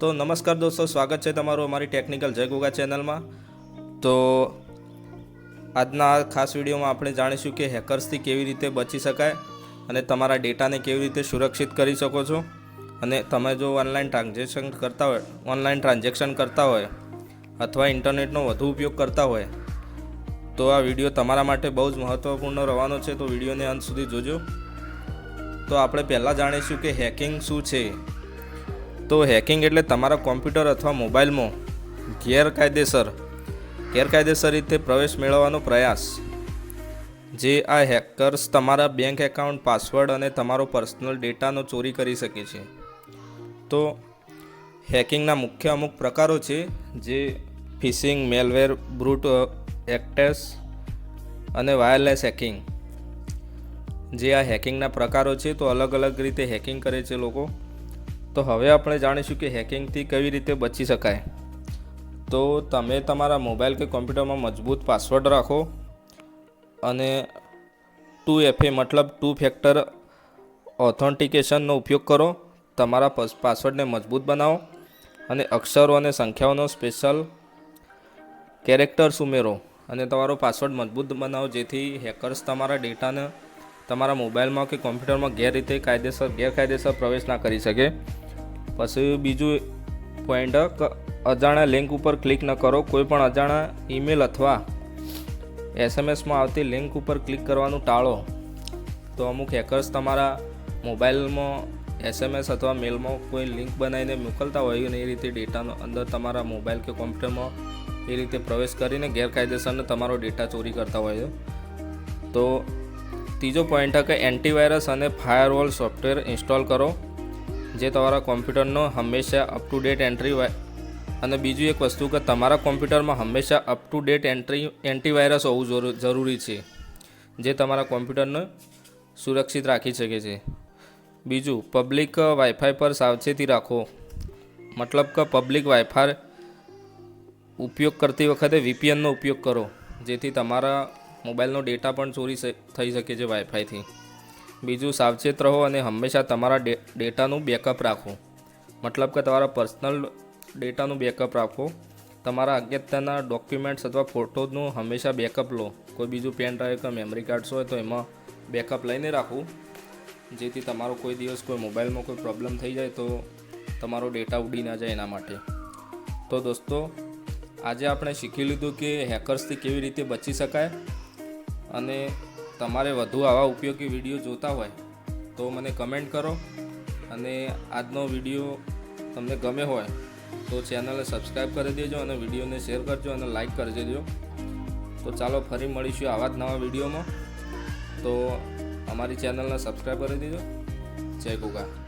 તો નમસ્કાર દોસ્તો, સ્વાગત છે તમારું અમારી ટેકનિકલ જય ગોગા ચેનલમાં. તો આજના આ ખાસ વિડીયોમાં આપણે જાણીશું કે હેકર્સથી કેવી રીતે બચી શકાય અને તમારા ડેટાને કેવી રીતે સુરક્ષિત કરી શકો છો. અને તમે જો ઓનલાઈન ટ્રાન્ઝેક્શન કરતા હોય, ઓનલાઈન ટ્રાન્ઝેક્શન કરતા હોય અથવા ઇન્ટરનેટનો વધુ ઉપયોગ કરતા હોય, તો આ વીડિયો તમારા માટે બહુ જ મહત્ત્વપૂર્ણ રહેવાનો છે. તો વિડીયોને અંત સુધી જોજો. તો આપણે પહેલાં જાણીશું કે હેકિંગ શું છે. તો હેકિંગ એટલે તમારા કોમ્પ્યુટર અથવા મોબાઈલમાં ગેરકાયદેસર ગેરકાયદેસર રીતે પ્રવેશ મેળવવાનો પ્રયાસ. જે આ હેકર્સ તમારા બેંક એકાઉન્ટ પાસવર્ડ અને તમારો પર્સનલ ડેટાનો ચોરી કરી શકે છે. તો હેકિંગના મુખ્ય અમુક પ્રકારો છે, જે ફિશિંગ મેલવેર બ્રૂટ એક્ટેસ અને વાયરલેસ હેકિંગ જે આ હેકિંગના પ્રકારો છે, તો અલગ અલગ રીતે હેકિંગ કરે છે લોકો. તો હવે આપણે જાણીશું કે હેકિંગથી કેવી રીતે બચી શકાય. તો તમે તમારા મોબાઈલ કે કોમ્પ્યુટરમાં મજબૂત પાસવર્ડ રાખો અને ટુ એફએ મતલબ ટુ ફેક્ટર ઓથેન્ટિકેશનનો ઉપયોગ કરો, તમારા પસ- પાસવર્ડને મજબૂત બનાવો અને અક્ષરો અને સંખ્યાઓનો સ્પેશિયલ કેરેક્ટર્સ ઉમેરો અને તમારો પાસવર્ડ મજબૂત બનાવો, જેથી હેકર્સ તમારા ડેટાને તમારા મોબાઈલમાં કે કોમ્પ્યુટરમાં ગેરરીતે કાયદેસર, ગેરકાયદેસર પ્રવેશ ના કરી શકે. પછી બીજું પોઈન્ટ અજાણ્યા લિંક ઉપર ક્લિક ન કરો. કોઈ પણ અજાણ્યા ઈમેલ અથવા એસએમએસમાં આવતી લિંક ઉપર ક્લિક કરવાનું ટાળો. તો અમુક હેકર્સ તમારા મોબાઈલમાં એસએમએસ અથવા મેલમાં કોઈ લિંક બનાવીને મોકલતા હોય અને એ રીતે ડેટાનો અંદર તમારા મોબાઈલ કે કોમ્પ્યુટરમાં એ રીતે પ્રવેશ કરીને ગેરકાયદેસરને તમારો ડેટા ચોરી કરતા હોય તો ત્રીજો પોઈન્ટ કે એન્ટીવાયરસ અને ફાયરવોલ સોફ્ટવેર ઇન્સ્ટોલ કરો. જે તમારા કોમ્પ્યુટરનો હંમેશા અપ ટુ ડેટ એન્ટ્રી અને બીજું એક વસ્તુ કે તમારા કોમ્પ્યુટરમાં હંમેશા up to date entry antivirus હોવું જરૂ- જરૂરી છે. જે તમારા કોમ્પ્યુટરને સુરક્ષિત રાખી શકે છે. બીજું પબ્લિક વાઈફાઈ પર સાવચેતી રાખો. મતલબ કે પબ્લિક વાઈફાઈ ઉપયોગ કરતી વખતે વીપીએનનો ઉપયોગ કરો. જેથી તમારા મોબાઈલનો ડેટા પણ ચોરી થઈ શકે છે વાઈફાઈથી બીજું સાવચેત રહો અને હંમેશા તમારા ડેટાનું બેકઅપ રાખો. મતલબ કે તમારા પર્સનલ ડેટાનું બેકઅપ રાખો. તમારા અગત્યના ડોક્યુમેન્ટ્સ અથવા ફોટોનું હંમેશા બેકઅપ લો. કોઈ બીજું પેન ડ્રાઈવ કે મેમરી કાર્ડ્સ હોય તો એમાં બેકઅપ લઈને રાખવું જેથી તમારો કોઈ દિવસ કોઈ મોબાઈલમાં કોઈ પ્રોબ્લેમ થઈ જાય તો તમારો ડેટા ઉડી ના જાય એના માટે. તો દોસ્તો, આજે આપણે શીખી લીધું કે હેકર્સથી કેવી રીતે બચી શકાય અને તમારે વધુ આવા ઉપયોગી વીડિયો જોતા હોય, તો મને કમેન્ટ કરો. અને આજનો વીડિયો તમને ગમે હોય, તો ચેનલને સબસ્ક્રાઈબ કરી દેજો અને વિડીયોને શેર કરજો અને લાઈક કરી દેજો. તો ચાલો ફરી મળીશું આવા જ નવા વિડીયોમાં. તો અમારી ચેનલને સબસ્ક્રાઈબ કરી દેજો. જય ગોગા.